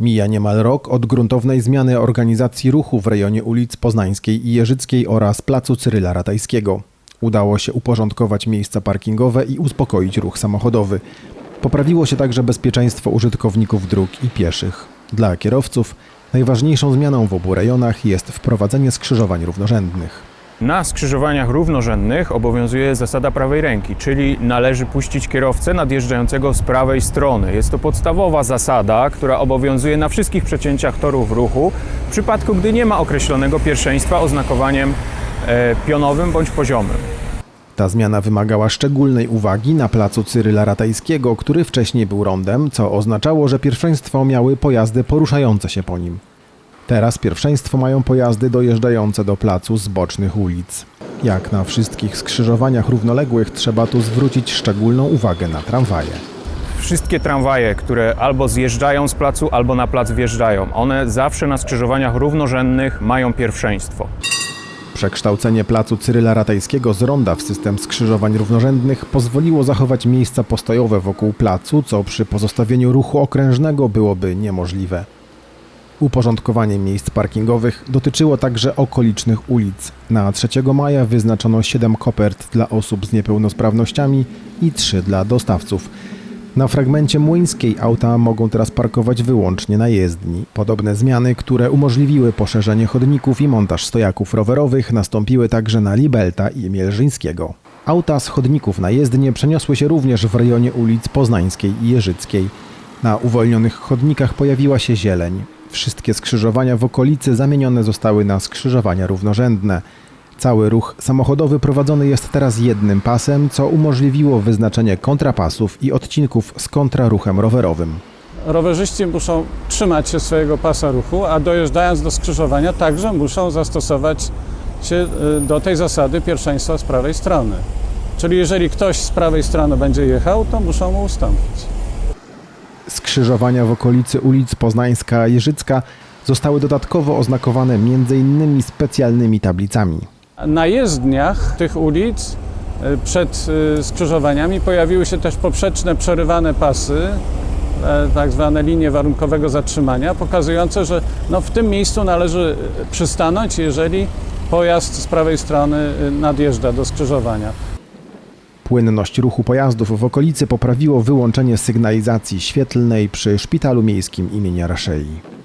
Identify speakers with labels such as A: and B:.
A: Mija niemal rok od gruntownej zmiany organizacji ruchu w rejonie ulic Poznańskiej i Jeżyckiej oraz placu Cyryla Ratajskiego. Udało się uporządkować miejsca parkingowe i uspokoić ruch samochodowy. Poprawiło się także bezpieczeństwo użytkowników dróg i pieszych. Dla kierowców najważniejszą zmianą w obu rejonach jest wprowadzenie skrzyżowań równorzędnych.
B: Na skrzyżowaniach równorzędnych obowiązuje zasada prawej ręki, czyli należy puścić kierowcę nadjeżdżającego z prawej strony. Jest to podstawowa zasada, która obowiązuje na wszystkich przecięciach torów ruchu, w przypadku gdy nie ma określonego pierwszeństwa oznakowaniem e, pionowym bądź poziomym.
A: Ta zmiana wymagała szczególnej uwagi na placu Cyryla Ratajskiego, który wcześniej był rondem, co oznaczało, że pierwszeństwo miały pojazdy poruszające się po nim. Teraz pierwszeństwo mają pojazdy dojeżdżające do placu z bocznych ulic. Jak na wszystkich skrzyżowaniach równoległych trzeba tu zwrócić szczególną uwagę na tramwaje.
B: Wszystkie tramwaje, które albo zjeżdżają z placu, albo na plac wjeżdżają, one zawsze na skrzyżowaniach równorzędnych mają pierwszeństwo.
A: Przekształcenie placu Cyryla Ratajskiego z ronda w system skrzyżowań równorzędnych pozwoliło zachować miejsca postojowe wokół placu, co przy pozostawieniu ruchu okrężnego byłoby niemożliwe. Uporządkowanie miejsc parkingowych dotyczyło także okolicznych ulic. Na 3 maja wyznaczono 7 kopert dla osób z niepełnosprawnościami i 3 dla dostawców. Na fragmencie Młyńskiej auta mogą teraz parkować wyłącznie na jezdni. Podobne zmiany, które umożliwiły poszerzenie chodników i montaż stojaków rowerowych, nastąpiły także na Libelta i Mielżyńskiego. Auta z chodników na jezdnie przeniosły się również w rejonie ulic Poznańskiej i Jeżyckiej. Na uwolnionych chodnikach pojawiła się zieleń. Wszystkie skrzyżowania w okolicy zamienione zostały na skrzyżowania równorzędne. Cały ruch samochodowy prowadzony jest teraz jednym pasem, co umożliwiło wyznaczenie kontrapasów i odcinków z kontraruchem rowerowym.
C: Rowerzyści muszą trzymać się swojego pasa ruchu, a dojeżdżając do skrzyżowania także muszą zastosować się y, do tej zasady pierwszeństwa z prawej strony. Czyli jeżeli ktoś z prawej strony będzie jechał, to muszą mu ustąpić.
A: Skrzyżowania w okolicy ulic Poznańska Jeżycka zostały dodatkowo oznakowane m.in. specjalnymi tablicami.
C: Na jezdniach tych ulic y, przed y, skrzyżowaniami pojawiły się też poprzeczne przerywane pasy, e, tak zwane linie warunkowego zatrzymania, pokazujące, że no w tym miejscu należy y, przystanąć, jeżeli pojazd z prawej strony nadjeżdża do skrzyżowania.
A: Płynność ruchu pojazdów w okolicy poprawiło wyłączenie sygnalizacji świetlnej przy Szpitalu Miejskim imienia Raszei.